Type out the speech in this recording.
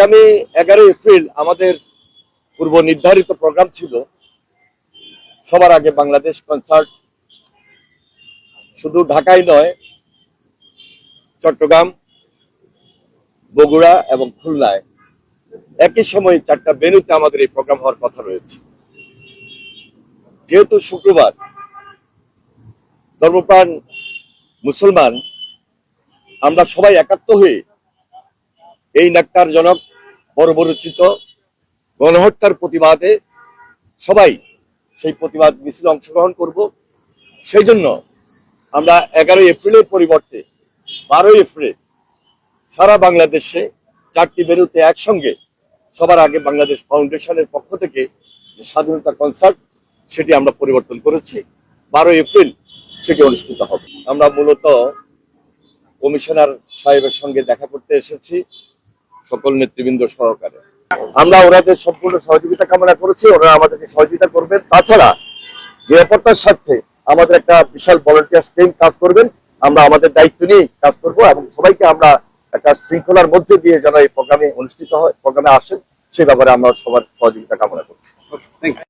আগামী এগারোই এপ্রিল আমাদের পূর্ব নির্ধারিত প্রোগ্রাম ছিল। সবার আগে বাংলাদেশ কনসার্ট শুধু ঢাকায় নয়, চট্টগ্রাম, বগুড়া এবং খুলনায়। একই সময়ে চারটা বেনুতে আমাদের এই প্রোগ্রাম হওয়ার কথা রয়েছে। যেহেতু শুক্রবার ধর্মপ্রাণ মুসলমান, আমরা সবাই একাত্ম হয়ে এই নাক্তারজনক বর্বরচিত গণহত্যার প্রতিবাদে সবাই সেই প্রতিবাদ মিছিলে অংশগ্রহণ করব। সেই জন্য আমরা এগারোই এপ্রিলের পরিবর্তে বারোই এপ্রিল সারা বাংলাদেশে চারটি বেরোতে একসঙ্গে সবার আগে বাংলাদেশ ফাউন্ডেশনের পক্ষ থেকে যে স্বাধীনতা কনসার্ট, সেটি আমরা পরিবর্তন করেছি। বারোই এপ্রিল সেটি অনুষ্ঠিত হবে। আমরা মূলত কমিশনার সাহেবের সঙ্গে দেখা করতে এসেছি। সকল নেতৃবৃন্দ সহকারে। আমরা ওনাদের সম্পূর্ণ সহযোগিতা কামনা করেছি, ওনারা আমাদেরকে সহযোগিতা করবেন। তাছাড়া নিরাপত্তার স্বার্থে আমাদের একটা বিশাল ভলেন্টিয়ার টিম কাজ করবেন। আমরা আমাদের দায়িত্ব নিয়ে কাজ করব এবং সবাইকে আমরা একটা শৃঙ্খলার মধ্যে দিয়ে যেন এই প্রোগ্রামে অনুষ্ঠিত হয়, প্রোগ্রামে আসেন, সে ব্যাপারে আমরা সবার সহযোগিতা কামনা করছি।